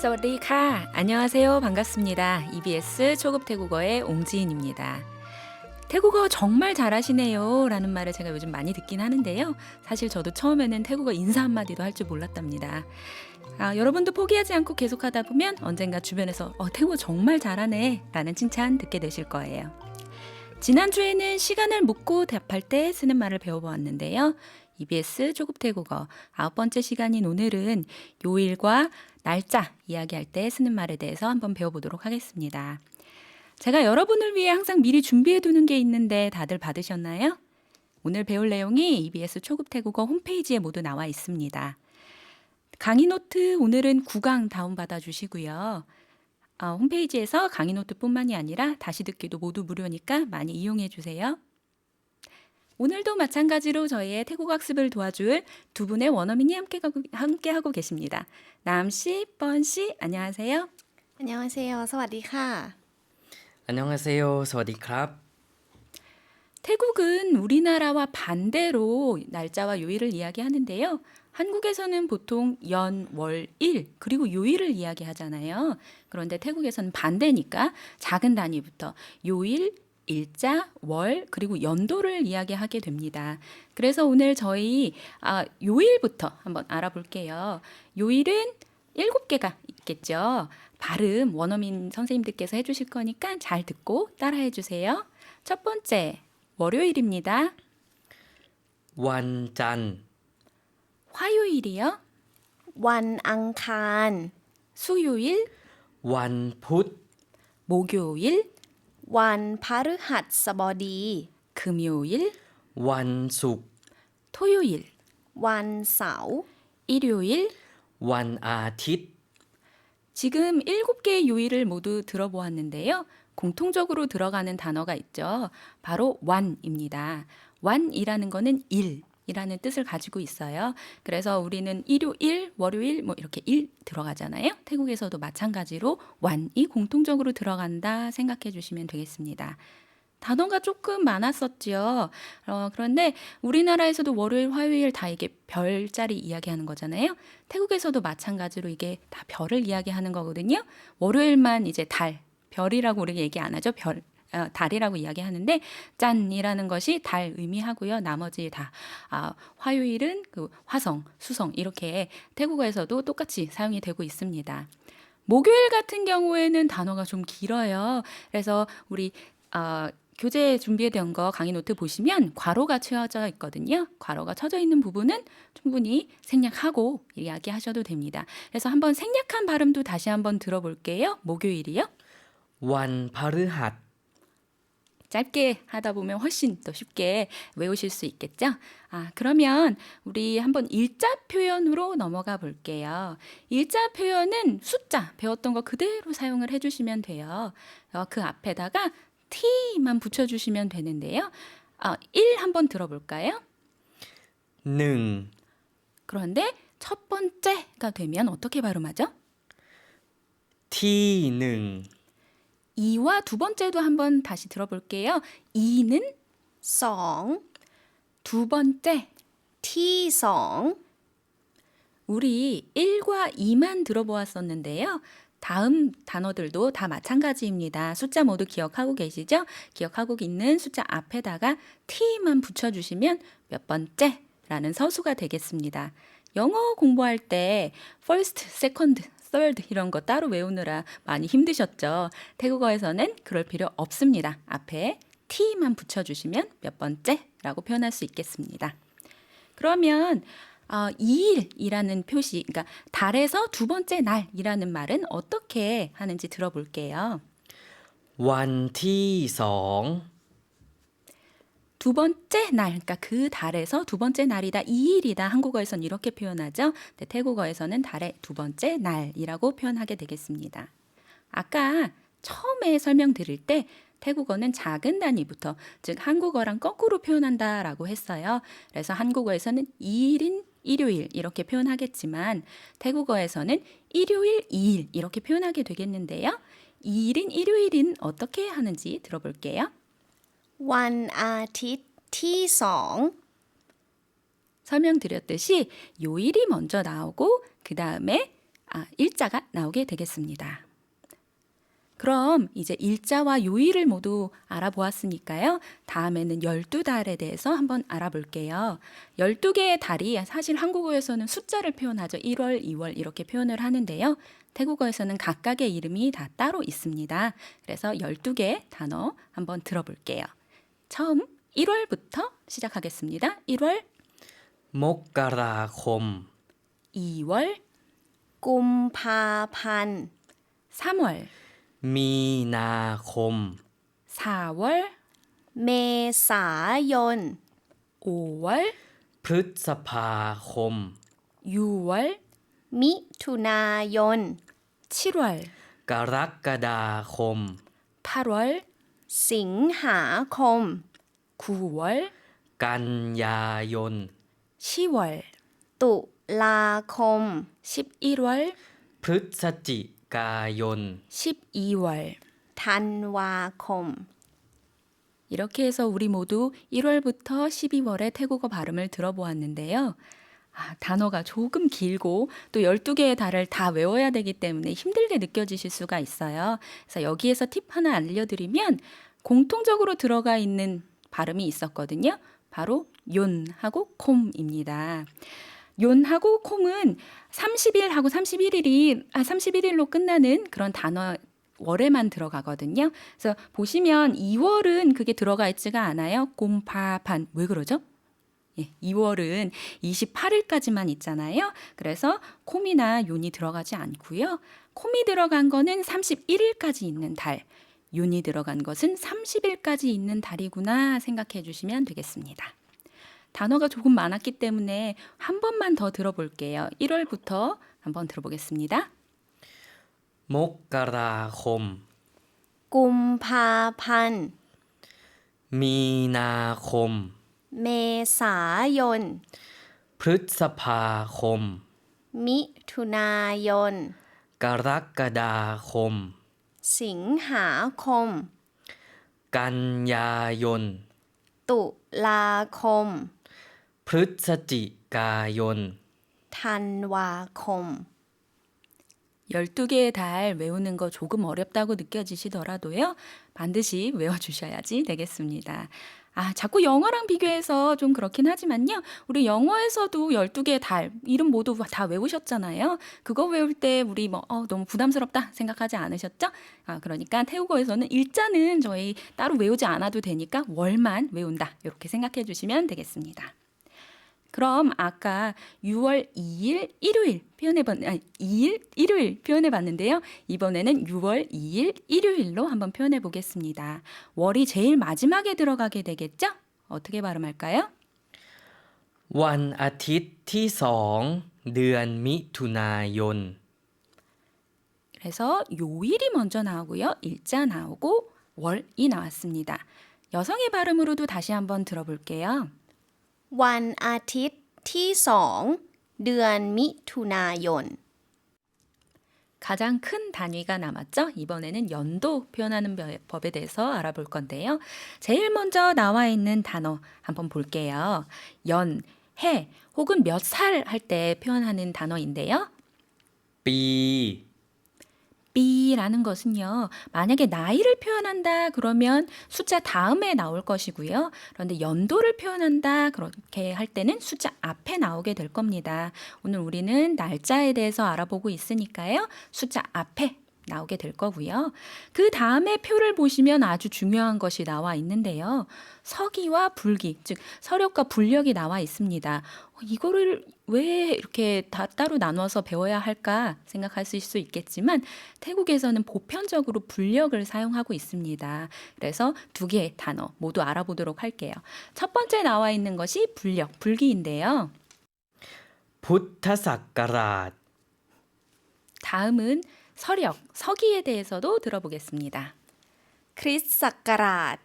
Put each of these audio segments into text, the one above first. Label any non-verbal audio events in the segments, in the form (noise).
사와디카 안녕하세요 반갑습니다 EBS 초급 태국어의 옹지인입니다 태국어 정말 잘하시네요 라는 말을 제가 요즘 많이 듣긴 하는데요 사실 저도 처음에는 태국어 인사 한마디도 할 줄 몰랐답니다 아, 여러분도 포기하지 않고 계속하다 보면 언젠가 주변에서 어, 태국어 정말 잘하네 라는 칭찬 듣게 되실 거예요 지난주에는 시간을 묻고 답할 때 쓰는 말을 배워보았는데요 EBS 초급 태국어 아홉 번째 시간인 오늘은 요일과 날짜 이야기할 때 쓰는 말에 대해서 한번 배워보도록 하겠습니다. 제가 여러분을 위해 항상 미리 준비해 두는 게 있는데 다들 받으셨나요? 오늘 배울 내용이 EBS 초급 태국어 홈페이지에 모두 나와 있습니다. 강의 노트 오늘은 9강 다운받아 주시고요. 어, 홈페이지에서 강의 노트뿐만이 아니라 다시 듣기도 모두 무료니까 많이 이용해 주세요. 오늘도 마찬가지로 저희의 태국 학습을 도와줄 두 분의 원어민이 함께 함께 하고 계십니다. 남 씨, 뻔 씨, 안녕하세요. 안녕하세요. 스와디카. 안녕하세요. 스와디크랍. 태국은 우리나라와 반대로 날짜와 요일을 이야기하는데요. 한국에서는 보통 연, 월, 일, 그리고 요일을 이야기하잖아요. 그런데 태국에서는 반대니까 작은 단위부터 요일, 일자, 월, 그리고 연도를 이야기하게 됩니다. 그래서 오늘 저희 아, 요일부터 한번 알아볼게요. 요일은 일곱 개가 있겠죠. 발음 원어민 선생님들께서 해주실 거니까 잘 듣고 따라해 주세요. 첫 번째, 월요일입니다. วันจันทร์ 화요일이요. วันอังคาร 수요일, วันพุธ 목요일, วันพฤหัสบดี 금요일, วันศุกร์ 토요일, วันเสาร์ 일요일. วันอาทิตย์ 지금 일곱 개의 요일을 모두 들어보았는데요. 공통적으로 들어가는 단어가 있죠. 바로 완입니다. 완이라는 거는 일 이라는 뜻을 가지고 있어요. 그래서 우리는 일요일, 월요일 뭐 이렇게 일 들어가잖아요. 태국에서도 마찬가지로 완이 공통적으로 들어간다 생각해 주시면 되겠습니다. 단어가 조금 많았었죠. 어, 그런데 우리나라에서도 월요일, 화요일 다 이게 별자리 이야기하는 거잖아요. 태국에서도 마찬가지로 이게 다 별을 이야기하는 거거든요. 월요일만 이제 달, 별이라고 우리가 얘기 안 하죠. 별, 어, 달이라고 이야기하는데 짠이라는 것이 달 의미하고요. 나머지 다 아, 화요일은 그 화성, 수성 이렇게 태국어에서도 똑같이 사용이 되고 있습니다. 목요일 같은 경우에는 단어가 좀 길어요. 그래서 우리 어, 교재 준비된 거 강의 노트 보시면 괄호가 채워져 있거든요. 괄호가 쳐져 있는 부분은 충분히 생략하고 이야기하셔도 됩니다. 그래서 한번 생략한 발음도 다시 한번 들어볼게요. 목요일이요. 완 바르핫 짧게 하다 보면 훨씬 더 쉽게 외우실 수 있겠죠? 아, 그러면 우리 한번 일자 표현으로 넘어가 볼게요. 일자 표현은 숫자 배웠던 거 그대로 사용을 해주시면 돼요. 어, 그 앞에다가 t만 붙여주시면 되는데요. 어, 1 한번 들어볼까요? 1 그런데 첫 번째가 되면 어떻게 발음하죠? T는 이와 두 번째도 한번 다시 들어볼게요. 이는 성, 두 번째 티성. 우리 1과 2만 들어보았었는데요. 다음 단어들도 다 마찬가지입니다. 숫자 모두 기억하고 계시죠? 기억하고 있는 숫자 앞에다가 t만 붙여주시면 몇 번째 라는 서수가 되겠습니다. 영어 공부할 때 first, second, third 이런 거 따로 외우느라 많이 힘드셨죠? 태국어에서는 그럴 필요 없습니다. 앞에 t만 붙여주시면 몇 번째라고 표현할 수 있겠습니다. 그러면 어, 2일이라는 표시, 그러니까 달에서 두 번째 날이라는 말은 어떻게 하는지 들어볼게요. วันที่สอง 두 번째 날, 그러니까 그 달에서 두 번째 날이다, 2일이다. 한국어에서는 이렇게 표현하죠. 근데 태국어에서는 달의 두 번째 날이라고 표현하게 되겠습니다. 아까 처음에 설명드릴 때 태국어는 작은 단위부터, 즉 한국어랑 거꾸로 표현한다라고 했어요. 그래서 한국어에서는 2일인 일요일 이렇게 표현하겠지만 태국어에서는 일요일 2일 이렇게 표현하게 되겠는데요. 2일인 일요일인 어떻게 하는지 들어볼게요. วันอาทิตย์ที่สอง 설명드렸듯이 요일이 먼저 나오고 그 다음에 아, 일자가 나오게 되겠습니다. 그럼 이제 일자와 요일을 모두 알아보았으니까요. 다음에는 12달에 대해서 한번 알아볼게요. 12개의 달이 사실 한국어에서는 숫자를 표현하죠. 1월, 2월 이렇게 표현을 하는데요. 태국어에서는 각각의 이름이 다 따로 있습니다. 그래서 12개 단어 한번 들어볼게요. 처음 1월부터 시작하겠습니다. 1월, มกราคม 2월, กุมภาพันธ์ 3월, มีนาคม 4월, เมษายน 5월, พฤษภาคม 6월, มิถุนายน 7월, กรกฎาคม 8월, สิงหาคม 9월, กันยายน 10월, ตุลาคม 11월, พฤศจิกายน 12월. ธันวาคม 이렇게 해서 우리 모두 1월부터 12월의 태국어 발음을 들어보았는데요. 아, 단어가 조금 길고 또 12개의 달을 다 외워야 되기 때문에 힘들게 느껴지실 수가 있어요. 그래서 여기에서 팁 하나 알려드리면 공통적으로 들어가 있는 발음이 있었거든요. 바로 윤하고 콤입니다. 윤하고 콤은 30일하고 31일이 아 31일로 끝나는 그런 단어 월에만 들어가거든요. 그래서 보시면 2월은 그게 들어가 있지가 않아요. 곰파판 왜 그러죠? 예, 2월은 28일까지만 있잖아요. 그래서 콤이나 윤이 들어가지 않고요. 콤이 들어간 거는 31일까지 있는 달, 윤이 들어간 것은 30일까지 있는 달이구나 생각해 주시면 되겠습니다. 단어가 조금 많았기 때문에 한 번만 더 들어볼게요. 1월부터 한번 들어보겠습니다. มกราคม กุมภาพันธ์ มีนาคม เมษายน พฤษภาคม มิถุนายน กรกฎาคม สิงหาคม กันยายน ตุลาคม พฤศจิกายน ธันวาคม 12개의 달 외우는 거 조금 어렵다고 느껴지시더라도요. 반드시 외워주셔야지 되겠습니다. 아, 자꾸 영어랑 비교해서 좀 그렇긴 하지만요. 우리 영어에서도 12개의 달, 이름 모두 다 외우셨잖아요. 그거 외울 때 우리 뭐, 어, 너무 부담스럽다 생각하지 않으셨죠? 아, 그러니까 태국어에서는 일자는 저희 따로 외우지 않아도 되니까 월만 외운다. 이렇게 생각해 주시면 되겠습니다. 그럼 아까 6월 2일 일요일 표현해 봤 아니 2일 일요일 표현해 봤는데요. 이번에는 6월 2일 일요일로 한번 표현해 보겠습니다. 월이 제일 마지막에 들어가게 되겠죠? 어떻게 발음할까요? วันอาทิตย์ที่สองเดือนมิถุนายน 그래서 요일이 먼저 나오고요. 일자 나오고 월이 나왔습니다. 여성의 발음으로도 다시 한번 들어볼게요. วันอาทิตย์ที่สองเดือนมิถุนายน 가장 큰 단위가 남았죠? 이번에는 연도 표현하는 벼- 법에 대해서 알아볼 건데요. 제일 먼저 나와 있는 단어 한번 볼게요. 연, 해, 혹은 몇 살 할 때 표현하는 단어인데요. ปี B라는 것은요. 만약에 나이를 표현한다 그러면 숫자 다음에 나올 것이고요. 그런데 연도를 표현한다 그렇게 할 때는 숫자 앞에 나오게 될 겁니다. 오늘 우리는 날짜에 대해서 알아보고 있으니까요. 숫자 앞에 나오게 될 거고요. 그 다음에 표를 보시면 아주 중요한 것이 나와 있는데요. 서기와 불기, 즉 서력과 불력이 나와 있습니다. 이거를 왜 이렇게 다 따로 나눠서 배워야 할까 생각하실 수 있겠지만 태국에서는 보편적으로 불력을 사용하고 있습니다. 그래서 두 개의 단어 모두 알아보도록 할게요. 첫 번째 나와 있는 것이 분력, 불기인데요. 부타사카라 다음은 서력, 서기에 대해서도 들어보겠습니다. 크리스 사카라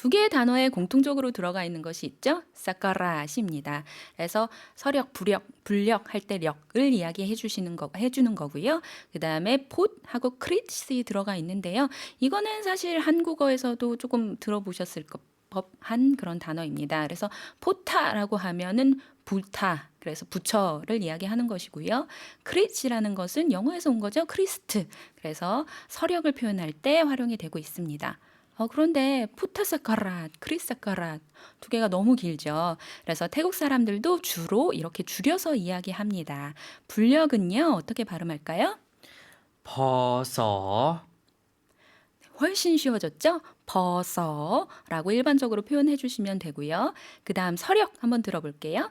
두 개의 단어에 공통적으로 들어가 있는 것이 있죠. 사카라시입니다. 그래서 서력, 부력, 불력 할 때 력을 이야기해 주시는 거 해주는 거고요. 그 다음에 폿하고 크리트이 들어가 있는데요. 이거는 사실 한국어에서도 조금 들어보셨을 것 법한 그런 단어입니다. 그래서 포타라고 하면은 불타 그래서 부처를 이야기하는 것이고요. 크리치라는 것은 영어에서 온 거죠. 크리스트. 그래서 서력을 표현할 때 활용이 되고 있습니다. 어, 그런데 푸타사카랏, 크리사카랏 두 개가 너무 길죠. 그래서 태국 사람들도 주로 이렇게 줄여서 이야기합니다. 불력은요 어떻게 발음할까요? 버서 훨씬 쉬워졌죠? 버서라고 일반적으로 표현해 주시면 되고요. 그 다음 서력 한번 들어볼게요.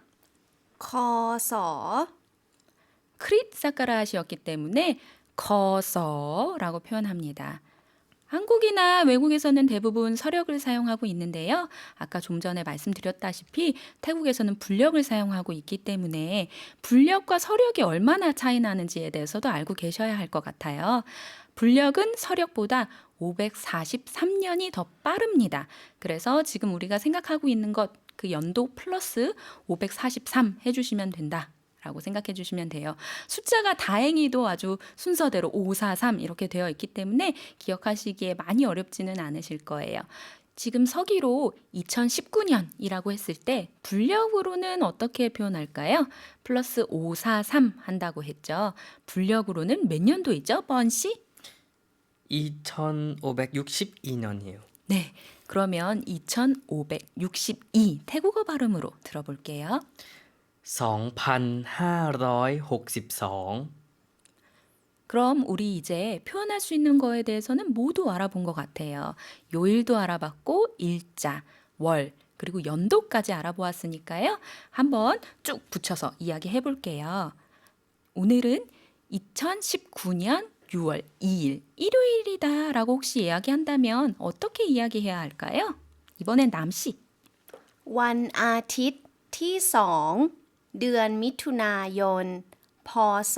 커서 크릿 사카라시였기 때문에 커서라고 표현합니다. 한국이나 외국에서는 대부분 서력을 사용하고 있는데요. 아까 좀 전에 말씀드렸다시피 태국에서는 불력을 사용하고 있기 때문에 불력과 서력이 얼마나 차이 나는지에 대해서도 알고 계셔야 할 것 같아요. 불력은 서력보다 543년이 더 빠릅니다. 그래서 지금 우리가 생각하고 있는 것 그 연도 플러스 543 해주시면 된다. 라고 생각해 주시면 돼요. 숫자가 다행히도 아주 순서대로 543 이렇게 되어 있기 때문에 기억하시기에 많이 어렵지는 않으실 거예요. 지금 서기로 2019년이라고 했을 때 불력으로는 어떻게 표현할까요? 플러스 543 한다고 했죠. 불력으로는 몇 년도이죠? 번씨? 2562년이에요. 네. 그러면 2562 태국어 발음으로 들어볼게요. 2562 그럼 우리 이제 표현할 수 있는 거에 대해서는 모두 알아본 것 같아요. 요일도 알아봤고, 일자, 월, 그리고 연도까지 알아보았으니까요. 한번 쭉 붙여서 이야기해 볼게요. 오늘은 2019년 6월 2일, 일요일이다 라고 혹시 이야기한다면 어떻게 이야기해야 할까요? 이번엔 남씨. วันอาทิตย์ที่สอง เดือนมิถุนายน พศ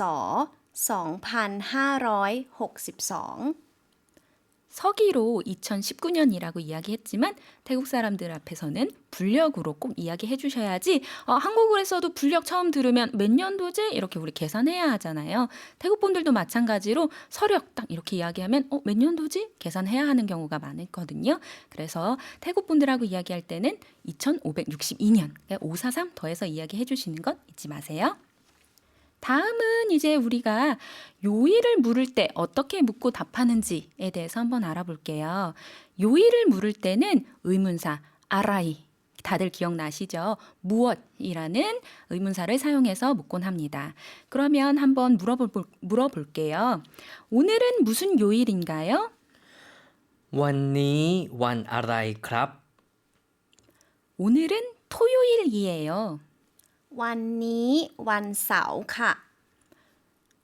2562 서기로 2019년이라고 이야기했지만 태국 사람들 앞에서는 불력으로 꼭 이야기해 주셔야지 어, 한국어에서도 불력 처음 들으면 몇 년도지 이렇게 우리 계산해야 하잖아요. 태국 분들도 마찬가지로 서력 딱 이렇게 이야기하면 어, 몇 년도지 계산해야 하는 경우가 많거든요. 그래서 태국 분들하고 이야기할 때는 2562년 543 더해서 이야기해 주시는 것 잊지 마세요. 다음은 이제 우리가 요일을 물을 때 어떻게 묻고 답하는지에 대해서 한번 알아볼게요. 요일을 물을 때는 의문사 아라이 다들 기억나시죠? 무엇이라는 의문사를 사용해서 묻곤 합니다. 그러면 한번 물어볼, 물어볼게요. 오늘은 무슨 요일인가요? วันนี้วันอะไรครับ 오늘은 토요일이에요. วันนี้วันเสาร์ค่ะ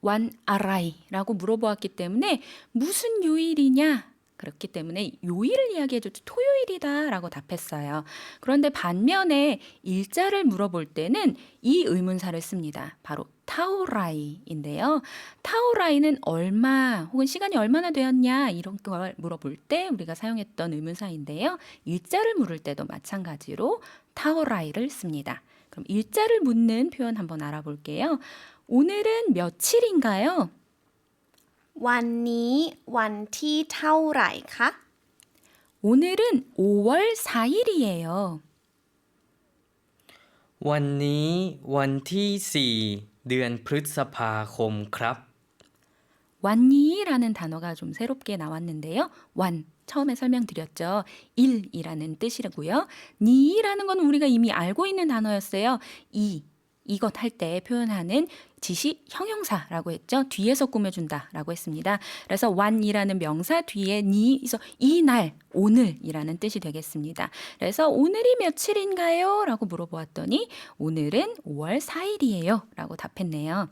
완 아라이라고 물어보았기 때문에 무슨 요일이냐? 그렇기 때문에 요일을 이야기해줬죠. 토요일이다라고 답했어요. 그런데 반면에 일자를 물어볼 때는 이 의문사를 씁니다. 바로 타오라이인데요. 타오라이는 얼마 혹은 시간이 얼마나 되었냐 이런 걸 물어볼 때 우리가 사용했던 의문사인데요. 일자를 물을 때도 마찬가지로 타오라이를 씁니다. 그럼 일자를 묻는 표현 한번 알아볼게요. 오늘은 며칠인가요? วันนี้วันที่เท่าไหร่คะ 오늘은 5월 4일이에요. วันนี้วันที่สี่เดือนพฤษภาคมครับ 완니라는 단어가 좀 새롭게 나왔는데요. 완 처음에 설명드렸죠. 일이라는 뜻이라고요. 니라는 건 우리가 이미 알고 있는 단어였어요. 이 이것 할 때 표현하는 지시 형용사라고 했죠. 뒤에서 꾸며준다라고 했습니다. 그래서 완이라는 명사 뒤에 니에서 이 날 오늘이라는 뜻이 되겠습니다. 그래서 오늘이 며칠인가요? 라고 물어보았더니 오늘은 5월 4일이에요. 라고 답했네요.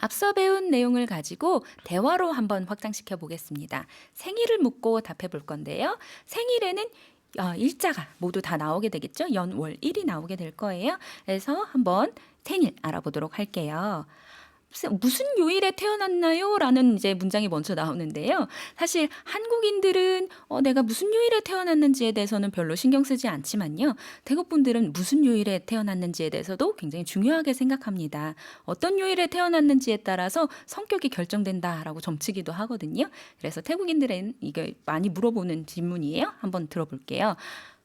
앞서 배운 내용을 가지고 대화로 한번 확장시켜 보겠습니다. 생일을 묻고 답해 볼 건데요. 생일에는 어, 일자가 모두 다 나오게 되겠죠. 연, 월, 일이 나오게 될 거예요. 그래서 한번 생일 알아보도록 할게요. 무슨 요일에 태어났나요? 라는 이제 문장이 먼저 나오는데요. 사실 한국인들은 어, 내가 무슨 요일에 태어났는지에 대해서는 별로 신경 쓰지 않지만요. 태국 분들은 무슨 요일에 태어났는지에 대해서도 굉장히 중요하게 생각합니다. 어떤 요일에 태어났는지에 따라서 성격이 결정된다라고 점치기도 하거든요. 그래서 태국인들은 이게 많이 물어보는 질문이에요. 한번 들어볼게요.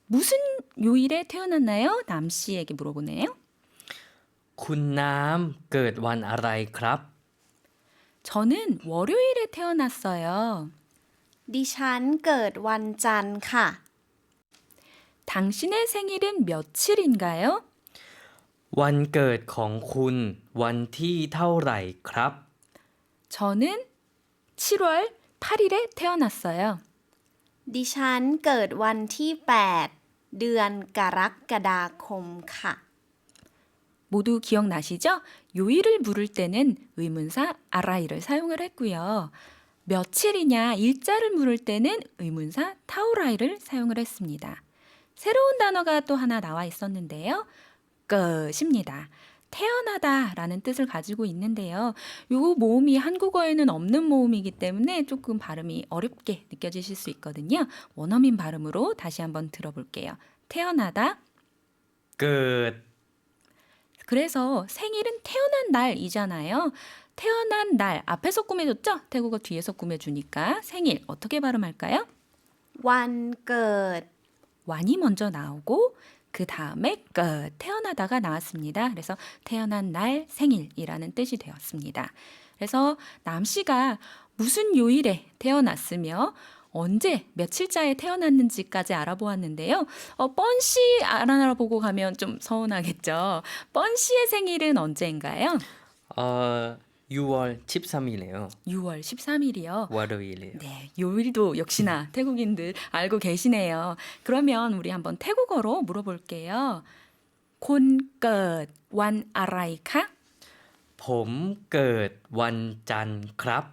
무슨 요일에 태어났나요? 남 씨에게 물어보네요. คุณน้ำเกิดวันอะไรครับ 저는 월요일에 태어났어요. ดิฉันเกิดวันจันทร์ค่ะ 당신의 생일은 며칠인가요? วันเกิดของคุณวันที่เท่าไหร่ครับ 저는 7월 8일에 태어났어요. ดิฉันเกิดวันที่ 8 เดือนกรกฎาคมค่ะ 모두 기억나시죠? 요일을 물을 때는 의문사 아라이를 사용을 했고요. 며칠이냐 일자를 물을 때는 의문사 타오라이를 사용을 했습니다. 새로운 단어가 또 하나 나와 있었는데요. 끝입니다. 태어나다 라는 뜻을 가지고 있는데요. 요 모음이 한국어에는 없는 모음이기 때문에 조금 발음이 어렵게 느껴지실 수 있거든요. 원어민 발음으로 다시 한번 들어볼게요. 태어나다. 끝. 그래서 생일은 태어난 날이잖아요. 태어난 날 앞에서 꾸며줬죠? 태국어 뒤에서 꾸며주니까 생일 어떻게 발음할까요? วันเกิด 완이 먼저 나오고 그 다음에 끝 태어나다가 나왔습니다. 그래서 태어난 날 생일이라는 뜻이 되었습니다. 그래서 남 씨가 무슨 요일에 태어났으며 언제 며칠자에 태어났는지까지 알아보았는데요. 어, 뻔 씨 안 알아보고 가면 좀 서운하겠죠. 뻔 씨의 생일은 언제인가요? เอ่อ 6월 13일이에요. 6월 13일이요. 월요일이에요. 네, 요일도 역시나 태국인들 알고 계시네요. 그러면 우리 한번 태국어로 물어볼게요. 곤끝 완 아라이카? ผมเกิดวันจันทร์ครับ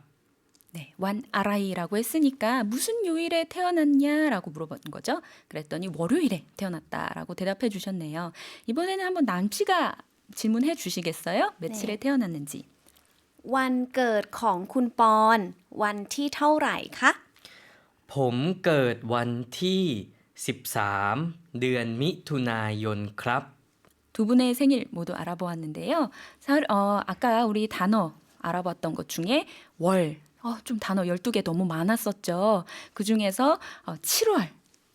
네, 완 아라이라고 했으니까 무슨 요일에 태어났냐라고 물어본 거죠. 그랬더니 월요일에 태어났다라고 대답해 주셨네요. 이번에는 한번 남씨가 질문해 주시겠어요? 며칠에 네. 태어났는지. วันเกิดของคุณปอน วันที่เท่าไหร่คะ ผมเกิดวันที่ 13 เดือนมิถุนายนครับ 두 분의 생일 모두 알아보았는데요. 사, 어, 아까 우리 단어 알아봤던 것 중에 월, 어, 좀 단어 12개 너무 많았었죠. 그 중에서 어, 7월,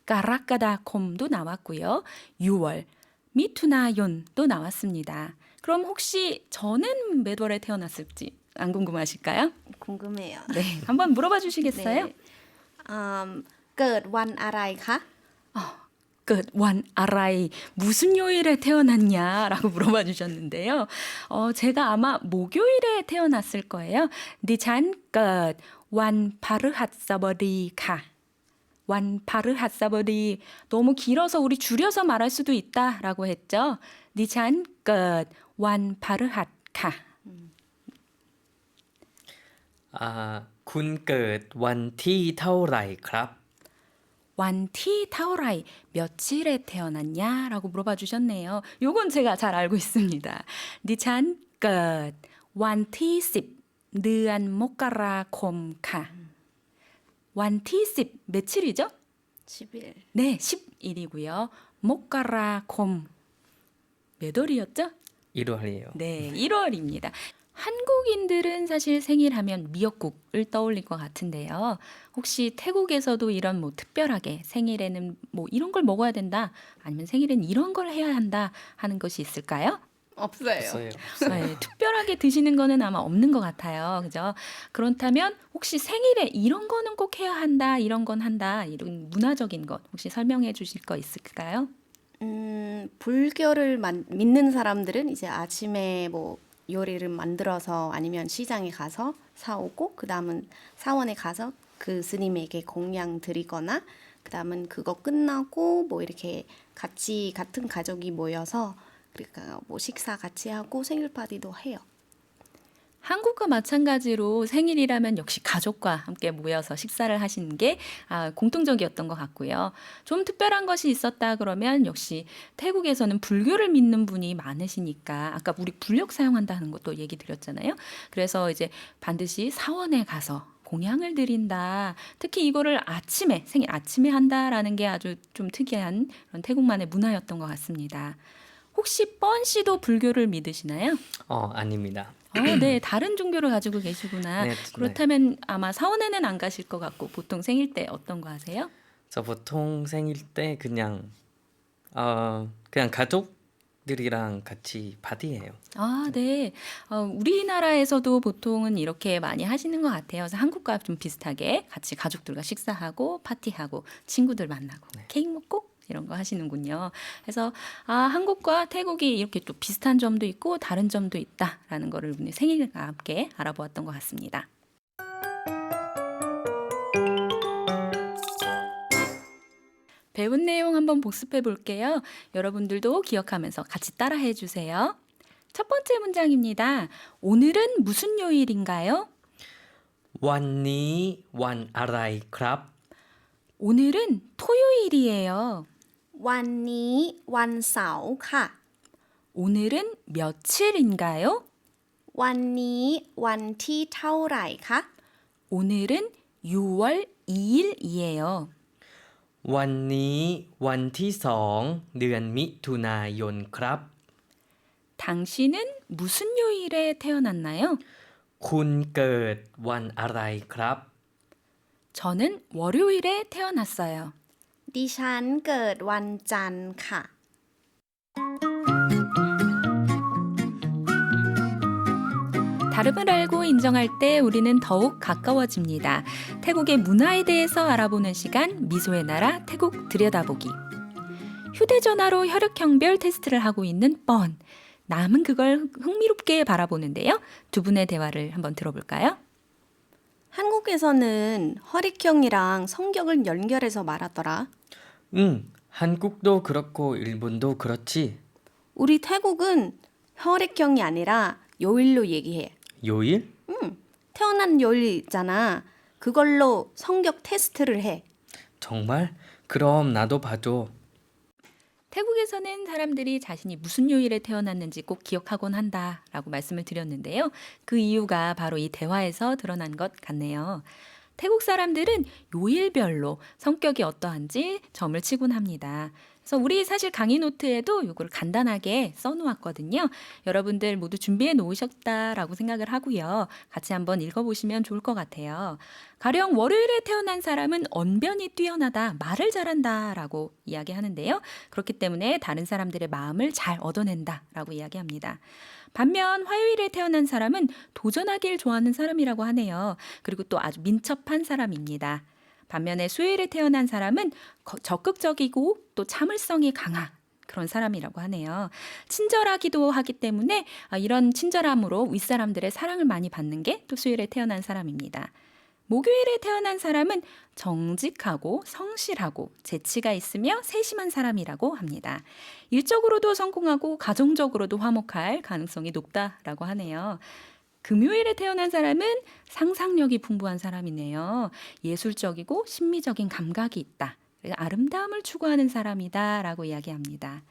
까라까다콤도 나왔고요. 6월, 미투나욘도 나왔습니다. 그럼 혹시 저는 몇 월에 태어났을지 안 궁금하실까요? 궁금해요. 네, 한번 물어봐 (laughs) 주시겠어요? 네. 음, เกิดวันอะไรคะ 끝, 완, 아라이, 무슨 요일에 태어났냐라고 물어봐 (laughs) 주셨는데요. 어, 제가 아마 목요일에 태어났을 거예요. 니찬 끝, 완, 파르핫사버리, 가. 완, 파르핫사버리. 너무 길어서 우리 줄여서 말할 수도 있다라고 했죠. 니찬 끝, 완, 파르핫, 가. อ่า คุณเกิดวันที่เท่าไหร่ครับ 완티 타오라이 며칠에 태어났냐라고 물어봐 주셨네요. 요건 제가 잘 알고 있습니다. 니찬 끝 완티 십. 느안 모카라 콤카 완티 십 며칠이죠? 10일. 네, 10일이고요. 모카라 콤몇 월이었죠? 1월이에요. 네, 1월입니다. 한국인들은 사실 생일하면 미역국을 떠올릴 것 같은데요. 혹시 태국에서도 이런 뭐 특별하게 생일에는 뭐 이런 걸 먹어야 된다, 아니면 생일엔 이런 걸 해야 한다 하는 것이 있을까요? 없어요. 없어요. 네, 특별하게 드시는 거는 아마 없는 것 같아요. 그죠? 그렇다면 혹시 생일에 이런 거는 꼭 해야 한다, 이런 건 한다, 이런 문화적인 것 혹시 설명해 주실 거 있을까요? 음, 불교를 만- 믿는 사람들은 이제 아침에 뭐 요리를 만들어서 아니면 시장에 가서 사오고 그 다음은 사원에 가서 그 스님에게 공양 드리거나 그 다음은 그거 끝나고 뭐 이렇게 같이 같은 가족이 모여서 그러니까 뭐 식사 같이 하고 생일 파티도 해요. 한국과 마찬가지로 생일이라면 역시 가족과 함께 모여서 식사를 하시는 게 아, 공통적이었던 것 같고요. 좀 특별한 것이 있었다 그러면 역시 태국에서는 불교를 믿는 분이 많으시니까 아까 우리 불력 사용한다는 것도 얘기 드렸잖아요. 그래서 이제 반드시 사원에 가서 공양을 드린다. 특히 이거를 아침에 생일 아침에 한다라는 게 아주 좀 특이한 그런 태국만의 문화였던 것 같습니다. 혹시 뻔 씨도 불교를 믿으시나요? 어, 아닙니다. 어, 네, 다른 종교를 가지고 계시구나. 네, 그렇다면 아마 사원에는 안 가실 것 같고 보통 생일 때 어떤 거 하세요? 저 보통 생일 때 그냥 어 그냥 가족들이랑 같이 파티해요. 아, 네. 어, 우리나라에서도 보통은 이렇게 많이 하시는 것 같아요. 그래서 한국과 좀 비슷하게 같이 가족들과 식사하고 파티하고 친구들 만나고 케이크 먹고 이런 거 하시는군요. 그래서 아, 한국과 태국이 이렇게 또 비슷한 점도 있고 다른 점도 있다라는 거를 오늘 생일과 함께 알아보았던 것 같습니다. 배운 내용 한번 복습해 볼게요. 여러분들도 기억하면서 같이 따라해 주세요. 첫 번째 문장입니다. 오늘은 무슨 요일인가요? วันนี้วันอะไรครับ 오늘은 토요일이에요. วันนี้วันเสาร์ค่ะ 오늘은 며칠인가요? วันนี้วันที่เท่าไหร่คะ 오늘은 6월 2일이에요. วันนี้วันที่สองเดือนมิถุนายนครับ 당신은 무슨 요일에 태어났나요? คุณเกิดวันอะไรครับ 저는 월요일에 태어났어요. ดิฉันเกิดวันจันทร์ค่ะ 다름을 알고 인정할 때 우리는 더욱 가까워집니다. 태국의 문화에 대해서 알아보는 시간 미소의 나라 태국 들여다보기. 휴대전화로 혈액형별 테스트를 하고 있는 뻔. 남은 그걸 흥미롭게 바라보는데요. 두 분의 대화를 한번 들어볼까요? 한국에서는 혈액형이랑 성격을 연결해서 말하더라. 응, 한국도 그렇고 일본도 그렇지. 우리 태국은 혈액형이 아니라 요일로 얘기해. 요일? 태어난 요일 있잖아. 그걸로 성격 테스트를 해. 정말? 그럼 나도 봐줘. 태국에서는 사람들이 자신이 무슨 요일에 태어났는지 꼭 기억하곤 한다라고 말씀을 드렸는데요. 그 이유가 바로 이 대화에서 드러난 것 같네요. 태국 사람들은 요일별로 성격이 어떠한지 점을 치곤 합니다. 그래서 우리 사실 강의 노트에도 이걸 간단하게 써놓았거든요. 여러분들 모두 준비해 놓으셨다라고 생각을 하고요. 같이 한번 읽어보시면 좋을 것 같아요. 가령 월요일에 태어난 사람은 언변이 뛰어나다, 말을 잘한다라고 이야기하는데요. 그렇기 때문에 다른 사람들의 마음을 잘 얻어낸다라고 이야기합니다. 반면 화요일에 태어난 사람은 도전하길 좋아하는 사람이라고 하네요. 그리고 또 아주 민첩한 사람입니다. 반면에 수요일에 태어난 사람은 거- 적극적이고 또 참을성이 강한 그런 사람이라고 하네요. 친절하기도 하기 때문에 아, 이런 친절함으로 윗사람들의 사랑을 많이 받는 게 또 수요일에 태어난 사람입니다. 목요일에 태어난 사람은 정직하고 성실하고 재치가 있으며 세심한 사람이라고 합니다. 일적으로도 성공하고 가정적으로도 화목할 가능성이 높다라고 하네요. 금요일에 태어난 사람은 상상력이 풍부한 사람이네요. 예술적이고 심미적인 감각이 있다. 아름다움을 추구하는 사람이다 라고 이야기합니다.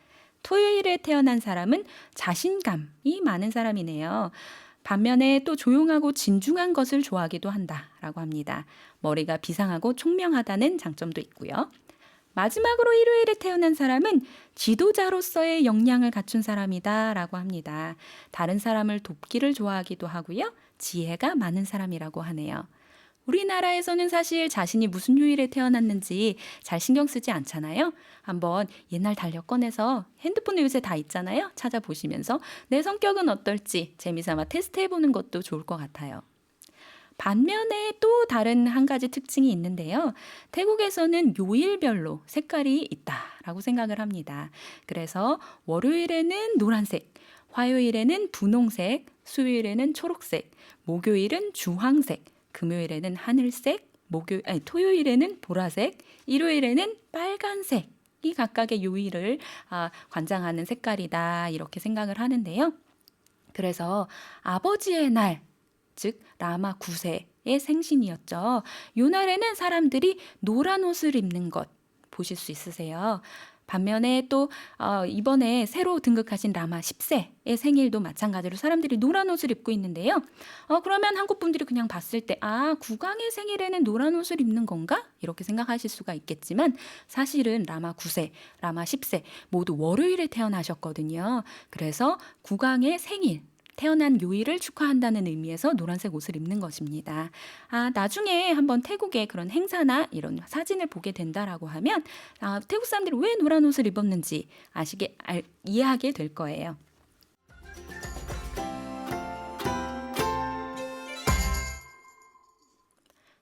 토요일에 태어난 사람은 자신감이 많은 사람이네요. 반면에 또 조용하고 진중한 것을 좋아하기도 한다라고 합니다. 머리가 비상하고 총명하다는 장점도 있고요. 마지막으로 일요일에 태어난 사람은 지도자로서의 역량을 갖춘 사람이다 라고 합니다. 다른 사람을 돕기를 좋아하기도 하고요. 지혜가 많은 사람이라고 하네요. 우리나라에서는 사실 자신이 무슨 요일에 태어났는지 잘 신경 쓰지 않잖아요. 한번 옛날 달력 꺼내서 핸드폰에 요새 다 있잖아요. 찾아보시면서 내 성격은 어떨지 재미삼아 테스트 해보는 것도 좋을 것 같아요. 반면에 또 다른 한 가지 특징이 있는데요. 태국에서는 요일별로 색깔이 있다라고 생각을 합니다. 그래서 월요일에는 노란색, 화요일에는 분홍색, 수요일에는 초록색, 목요일은 주황색, 금요일에는 하늘색, 목요 아니 토요일에는 보라색, 일요일에는 빨간색 이 각각의 요일을 아, 관장하는 색깔이다 이렇게 생각을 하는데요. 그래서 아버지의 날 즉 라마 9세의 생신이었죠. 요 날에는 사람들이 노란 옷을 입는 것 보실 수 있으세요. 반면에 또 어, 이번에 새로 등극하신 라마 10세의 생일도 마찬가지로 사람들이 노란 옷을 입고 있는데요. 어, 그러면 한국 분들이 그냥 봤을 때, 아, 국왕의 생일에는 노란 옷을 입는 건가? 이렇게 생각하실 수가 있겠지만, 사실은 라마 9세, 라마 10세 모두 월요일에 태어나셨거든요. 그래서 국왕의 생일, 태어난 요일을 축하한다는 의미에서 노란색 옷을 입는 것입니다. 아, 나중에 한번 태국의 그런 행사나 이런 사진을 보게 된다라고 하면, 아, 태국 사람들이 왜 노란 옷을 입었는지 아시게, 알, 이해하게 될 거예요.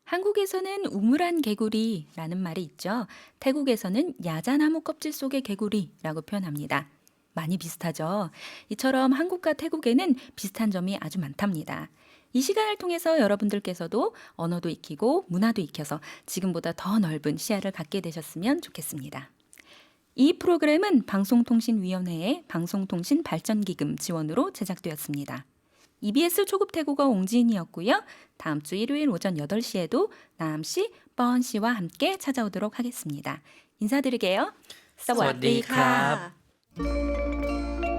한국에서는 우물안 개구리라는 말이 있죠. 태국에서는 야자나무 껍질 속의 개구리라고 표현합니다. 많이 비슷하죠. 이처럼 한국과 태국에는 비슷한 점이 아주 많답니다. 이 시간을 통해서 여러분들께서도 언어도 익히고 문화도 익혀서 지금보다 더 넓은 시야를 갖게 되셨으면 좋겠습니다. 이 프로그램은 방송통신위원회의 방송통신 발전기금 지원으로 제작되었습니다. EBS 초급 태국어 옹지인이었고요. 다음 주 일요일 오전 8시에도 나암 씨, 뻔 씨와 함께 찾아오도록 하겠습니다. 인사드리게요. สวัสดีครับ Música